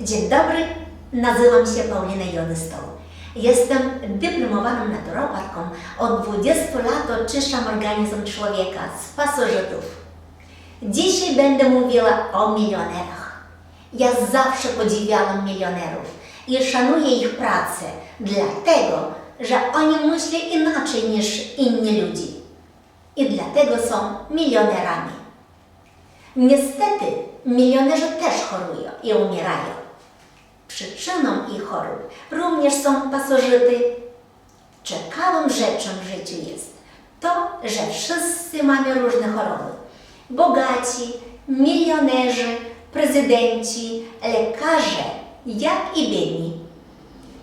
Dzień dobry, nazywam się Paulina Jodystoł. Jestem dyplomowaną naturopathką. Od 20 lat oczyszczam organizm człowieka z pasożytów. Dzisiaj będę mówiła o milionerach. Ja zawsze podziwiałam milionerów i szanuję ich pracę, dlatego, że oni myślą inaczej niż inni ludzie. I dlatego są milionerami. Niestety, milionerzy też chorują i umierają. Przyczyną ich chorób również są pasożyty. Ciekawą rzeczą w życiu jest to, że wszyscy mamy różne choroby. Bogaci, milionerzy, prezydenci, lekarze, jak i biedni.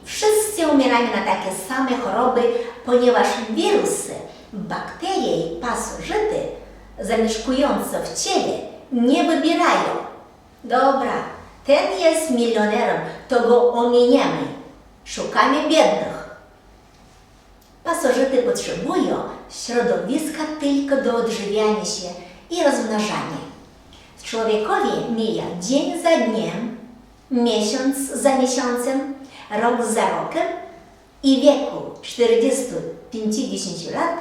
Wszyscy umieramy na takie same choroby, ponieważ wirusy, bakterie i pasożyty zamieszkujące w ciele nie wybierają. Dobra, ten jest milionerem, to go ominiemy. Szukamy biednych. Pasożyty potrzebują środowiska tylko do odżywiania się i rozmnażania. Człowiekowi mija dzień za dniem, miesiąc za miesiącem, rok za rokiem i wieku 40-50 lat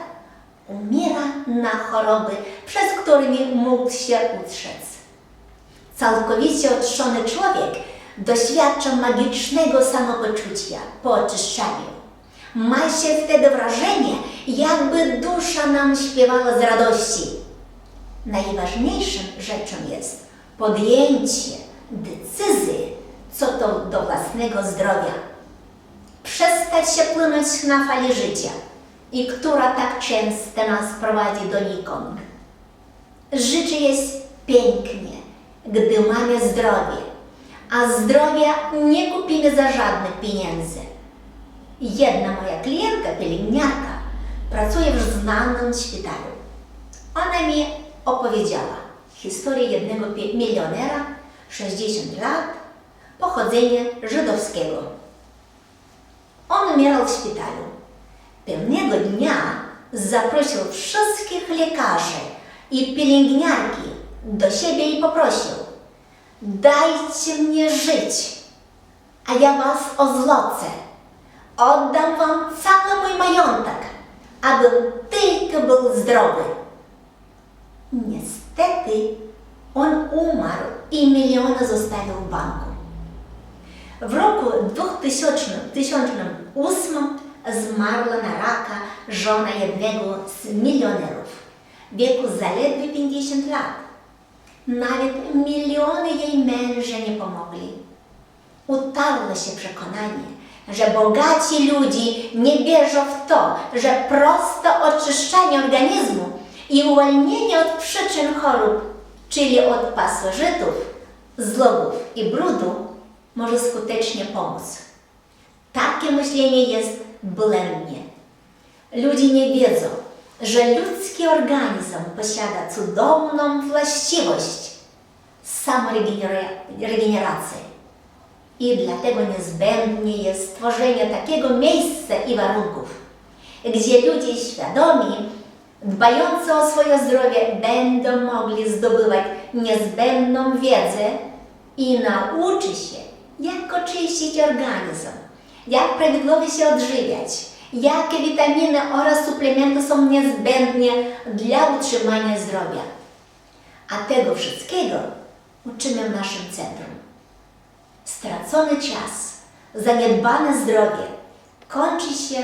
umiera na choroby, przez którymi mógł się utrzec. Całkowicie oczyszczony człowiek doświadcza magicznego samopoczucia po oczyszczaniu. Ma się wtedy wrażenie, jakby dusza nam śpiewała z radości. Najważniejszą rzeczą jest podjęcie decyzji co to do własnego zdrowia. Przestać się płynąć na fali życia i która tak często nas prowadzi donikąd. Życie jest pięknie, gdy mamy zdrowie, a zdrowia nie kupimy za żadne pieniądze. Jedna moja klientka, pielęgniarka, pracuje w znanym szpitalu. Ona mi opowiedziała historię jednego milionera, 60 lat, pochodzenia żydowskiego. On umierał w szpitalu. Pewnego dnia zaprosił wszystkich lekarzy i pielęgniarki do siebie i poprosił: Dajcie mnie żyć, a ja was ozłocę. Oddam wam cały mój majątek, abym tylko był zdrowy. Niestety on umarł i miliony zostawił w banku. W roku 2000 2008 zmarła na raka żona jednego z milionerów w wieku zaledwie 50 lat. Nawet miliony jej męża nie pomogli. Utarło się przekonanie, że bogaci ludzie nie wierzą w to, że proste oczyszczanie organizmu i uwolnienie od przyczyn chorób, czyli od pasożytów, zlogów i brudu, może skutecznie pomóc. Takie myślenie jest błędne. Ludzie nie wiedzą, że ludzki organizm posiada cudowną właściwość samoregeneracji. I dlatego niezbędne jest stworzenie takiego miejsca i warunków, gdzie ludzie świadomi, dbający o swoje zdrowie, będą mogli zdobywać niezbędną wiedzę i nauczy się, jak oczyścić organizm, jak prawidłowo się odżywiać, jakie witaminy oraz suplementy są niezbędne dla utrzymania zdrowia. A tego wszystkiego uczymy w naszym centrum. Stracony czas, zaniedbane zdrowie kończy się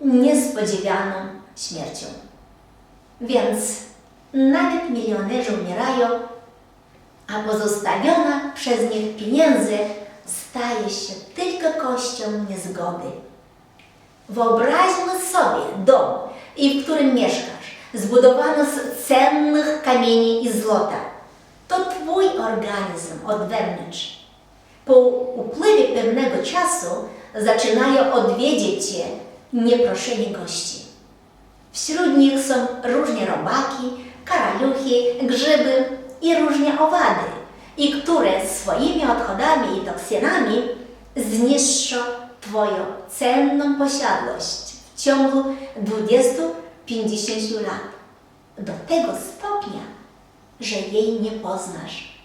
niespodziewaną śmiercią. Więc nawet milionerzy umierają, a pozostawiona przez nich pieniędzy staje się tylko kością niezgody. Wyobraźmy sobie dom, w którym mieszkasz, zbudowany z cennych kamieni i złota. To Twój organizm od wewnątrz. Po upływie pewnego czasu zaczynają odwiedzić Cię nieproszeni gości. Wśród nich są różne robaki, karaluchy, grzyby i różne owady, i które swoimi odchodami i toksynami zniszczą Twoją cenną posiadłość w ciągu 20-50 lat. Do tego stopnia, że jej nie poznasz.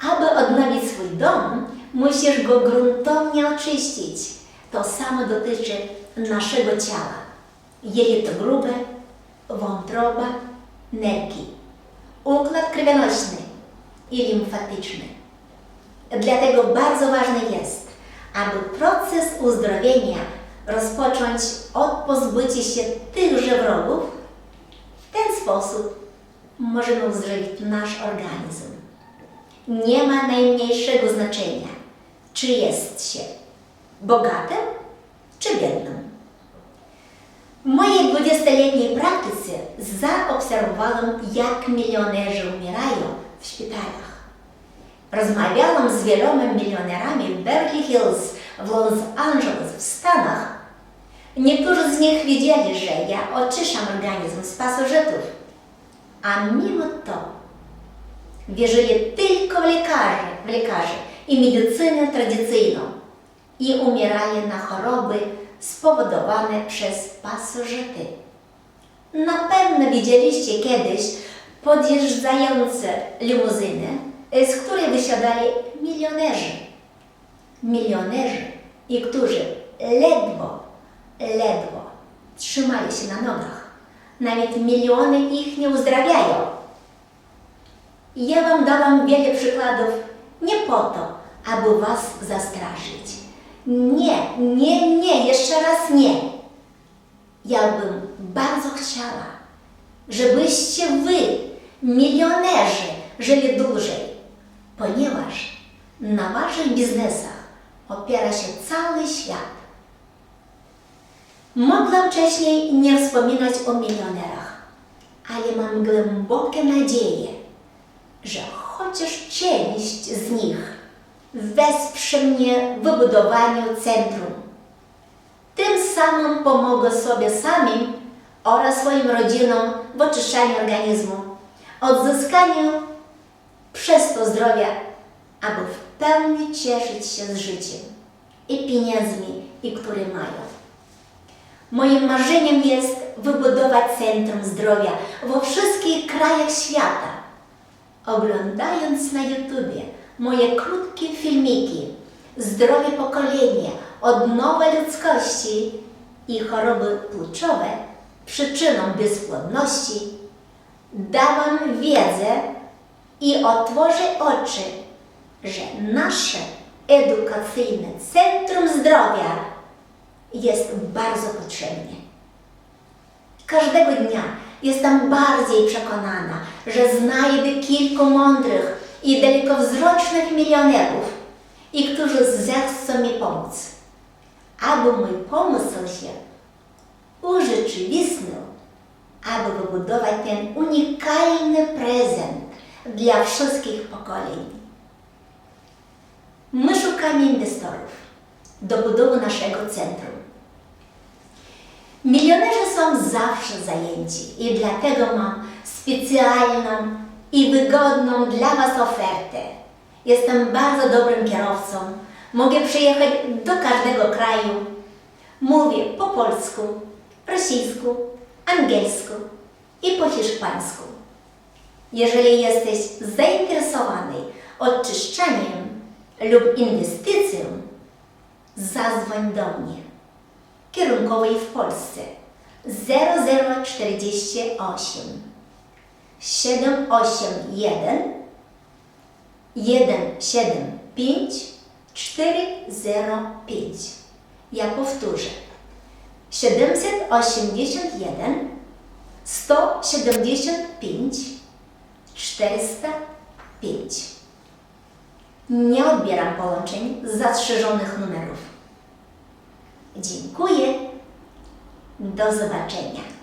Aby odnowić swój dom, Musisz go gruntownie oczyścić. To samo dotyczy naszego ciała. Jelito grube, wątroba, nerki, układ krwionośny i limfatyczny. Dlatego bardzo ważne jest, aby proces uzdrowienia rozpocząć od pozbycia się tychże wrogów. W ten sposób możemy uzdrowić nasz organizm. Nie ma najmniejszego znaczenia, czy jest się bogatym czy biednym. W mojej 20-letniej praktyce zaobserwowałam, jak milionerzy umierają w szpitalach. Rozmawiałam z wieloma milionerami w Beverly Hills, w Los Angeles, w Stanach. Niektórzy z nich wiedzieli, że ja oczyszczam organizm z pasożytów, a mimo to wierzyli tylko w lekarzy, w lekarzy i medycynę tradycyjną i umierali na choroby spowodowane przez pasożyty. Na pewno widzieliście kiedyś podjeżdżające limuzyny, z której wysiadali milionerzy. Milionerzy, i którzy ledwo, ledwo trzymali się na nogach. Nawet miliony ich nie uzdrawiają. Ja Wam dałam wiele przykładów nie po to, aby Was zastraszyć. Nie, nie, nie, jeszcze raz nie. Ja bym bardzo chciała, żebyście Wy, milionerzy, żyli dłużej, ponieważ na Waszych biznesach opiera się cały świat. Mogłam wcześniej nie wspominać o milionerach, ale mam głębokie nadzieję, że chociaż część z nich wesprze mnie w wybudowaniu centrum. Tym samym pomogę sobie samym oraz swoim rodzinom w oczyszczaniu organizmu, odzyskaniu przez to zdrowia, aby w pełni cieszyć się z życiem i pieniędzmi, i które mają. Moim marzeniem jest wybudować Centrum Zdrowia we wszystkich krajach świata. Oglądając na YouTubie moje krótkie filmiki Zdrowie pokolenia, odnowa ludzkości i choroby płuczowe przyczyną bezpłodności, dałam wiedzę i otworzę oczy, że nasze edukacyjne Centrum Zdrowia jest bardzo potrzebne. Każdego dnia jestem bardziej przekonana, że znajdę kilku mądrych i dalekowzrocznych milionerów, i którzy zechcą mi pomóc, aby mój pomysł się urzeczywistnił, aby wybudować ten unikalny prezent dla wszystkich pokoleń. My szukamy inwestorów do budowy naszego centrum. Milionerzy są zawsze zajęci i dlatego mam specjalną i wygodną dla Was ofertę. Jestem bardzo dobrym kierowcą. Mogę przyjechać do każdego kraju. Mówię po polsku, rosyjsku, angielsku i po hiszpańsku. Jeżeli jesteś zainteresowany oczyszczaniem lub inwestycją, zadzwoń do mnie. Kierunkowej w Polsce 0048 781 175 405. Ja powtórzę. 781 175 405. Nie odbieram połączeń z zastrzeżonych numerów. Dziękuję. Do zobaczenia.